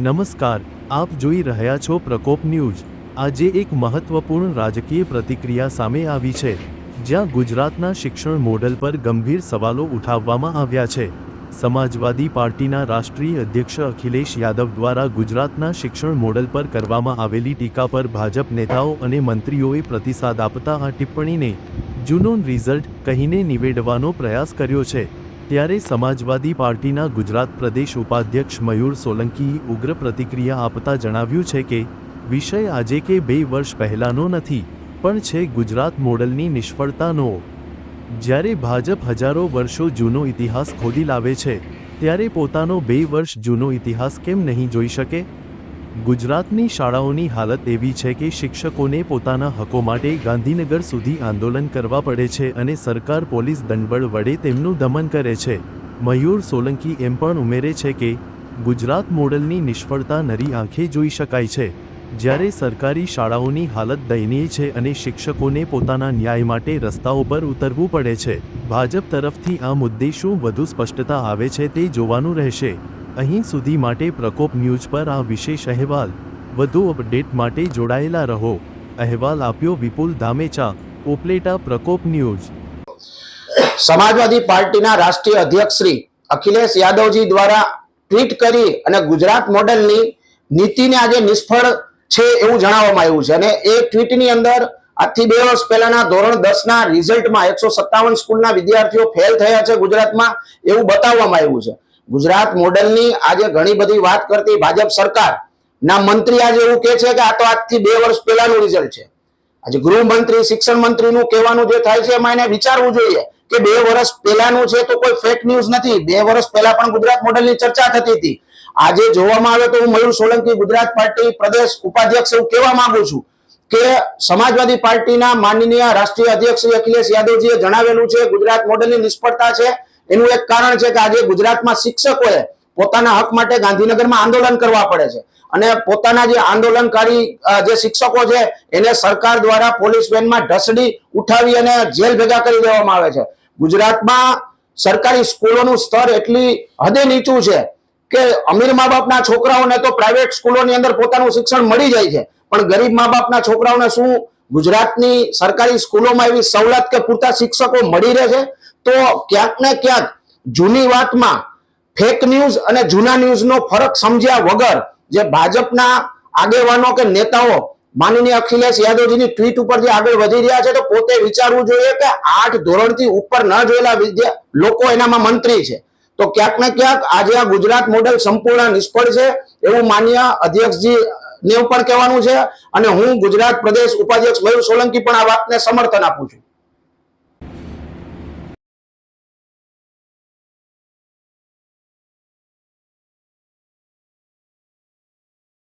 નમસ્કાર, આપ જોઈ રહ્યા છો પ્રકોપ ન્યૂઝ. આજે એક મહત્વપૂર્ણ રાજકીય પ્રતિક્રિયા સામે આવી છે, જ્યાં ગુજરાતના શિક્ષણ મોડલ પર ગંભીર સવાલો ઉઠાવવામાં આવ્યા છે. સમાજવાદી પાર્ટીના રાષ્ટ્રીય અધ્યક્ષ અખિલેશ યાદવ દ્વારા ગુજરાતના શિક્ષણ મોડલ પર કરવામાં આવેલી ટીકા પર ભાજપ નેતાઓ અને મંત્રીઓએ પ્રતિસાદ આપતા આ ટિપ્પણીને જુનોન રિઝલ્ટ કહીને નિવેડવાનો પ્રયાસ કર્યો છે. ત્યારે સમાજવાદી પાર્ટીના ગુજરાત પ્રદેશ ઉપાધ્યક્ષ મયુર સોલંકીએ ઉગ્ર પ્રતિક્રિયા આપતા જણાવ્યું છે કે, વિષય આજે કે બે વર્ષ પહેલાંનો નથી, પણ છે ગુજરાત મોડલની નિષ્ફળતાનો. જ્યારે ભાજપ હજારો વર્ષો જૂનો ઇતિહાસ ખોદી લાવે છે, ત્યારે પોતાનો બે વર્ષ જૂનો ઇતિહાસ કેમ નહીં જોઈ શકે? ગુજરાતની શાળાઓની હાલત એવી છે કે શિક્ષકોને પોતાના હકો માટે ગાંધીનગર સુધી આંદોલન કરવા પડે છે અને સરકાર પોલીસ દંડબળ વડે તેમનું દમન કરે છે. મયુર સોલંકી એમ પણ ઉમેરે છે કે, ગુજરાત મોડલની નિષ્ફળતા નરી આંખે જોઈ શકાય છે. જ્યારે સરકારી શાળાઓની હાલત દયનીય છે અને શિક્ષકોને પોતાના ન્યાય માટે રસ્તાઓ પર ઉતરવું પડે છે, ભાજપ તરફથી આ મુદ્દે શું વધુ સ્પષ્ટતા આવે છે તે જોવાનું રહેશે. અહીં સુધી માટે પ્રકોપ ન્યૂઝ પર આ વિશેષ અહેવાલ. વધુ અપડેટ માટે જોડાયેલા રહો. અહેવાલ આપ્યો વિપુલ ધામેચા ઓપલેટા પ્રકોપ ન્યૂઝ. સમાજવાદી પાર્ટીના રાષ્ટ્રીય અધ્યક્ષ શ્રી અખિલેશ યાદવજી દ્વારા ટ્વીટ કરી અને ગુજરાત મોડેલની નીતિને આજે નિષ્ફળ છે એવું જણાવવામાં આવ્યું છે. અને એ ટ્વીટની અંદર આજથી બે વર્ષ પહેલાના ધોરણ દસ ના રિઝલ્ટમાં એકસો સત્તાવન સ્કૂલના વિદ્યાર્થીઓ ફેલ થયા છે ગુજરાતમાં એવું બતાવવામાં આવ્યું છે. ગુજરાત મોડેલની આજે ઘણી બધી વાત કરતી ભાજપ સરકાર, ના મંત્રી આજે એવું કે છે કે આ તો આજથી બે વર્ષ પહેલાનું રિઝલ્ટ છે. આજે ગૃહમંત્રી, શિક્ષણ મંત્રીનું કહેવાનું જે થાય છે એમાં એને વિચારવું જોઈએ કે બે વર્ષ પહેલાનું છે તો કોઈ ફેક ન્યૂઝ નથી. બે વર્ષ પહેલા પણ ગુજરાત મોડેલની ચર્ચા થતી હતી. આજે જોવામાં આવે તો હું મયુર સોલંકી, ગુજરાત પાર્ટી પ્રદેશ ઉપાધ્યક્ષ એવું કહેવા માંગુ છું કે સમાજવાદી પાર્ટીના માનનીય રાષ્ટ્રીય અધ્યક્ષ શ્રી અખિલેશ યાદવજીએ જણાવેલું છે, ગુજરાત મોડેલની નિષ્ફળતા છે. એનું એક કારણ છે કે આજે ગુજરાતમાં શિક્ષકોએ પોતાના હક માટે ગાંધીનગરમાં આંદોલન કરવા પડે છે. અને પોતાના જે આંદોલનકારી જે શિક્ષકો છે, એને સરકાર દ્વારા પોલીસ વેનમાં ઢસડી ઉઠાવી અને જેલ ભેગા કરી દેવામાં આવે છે. ગુજરાતમાં સરકારી સ્કૂલોનું સ્તર એટલી હદે નીચું છે કે અમીર મા બાપના છોકરાઓને તો પ્રાઇવેટ સ્કૂલોની અંદર પોતાનું શિક્ષણ મળી જાય છે. પણ ગરીબ મા બાપના છોકરાઓને શું? ગુજરાતની સરકારી સ્કૂલોમાં એવી સવલત કે પૂરતા શિક્ષકો મળી રહે છે? તો ક્યાંક ને ક્યાંક જૂની વાતમાં ફેક ન્યૂઝ અને જૂના ન્યૂઝનો ફરક સમજ્યા વગર જે ભાજપના આગેવાનો કે નેતાઓ માનનીય અખિલેશ યાદવજીની ટ્વીટ ઉપર જે આગળ વધી રહ્યા છે તો પોતે વિચારવું જોઈએ કે આઠ ધોરણથી ઉપર ન જોયેલા લોકો એનામાં મંત્રી છે. તો ક્યાંક ને ક્યાંક આજે આ ગુજરાત મોડેલ સંપૂર્ણ નિષ્ફળ છે એવું માન્ય અધ્યક્ષજી ને પણ કહેવાનું છે અને હું ગુજરાત પ્રદેશ ઉપાધ્યક્ષ મયુર સોલંકી પણ આ વાતને સમર્થન આપું છું.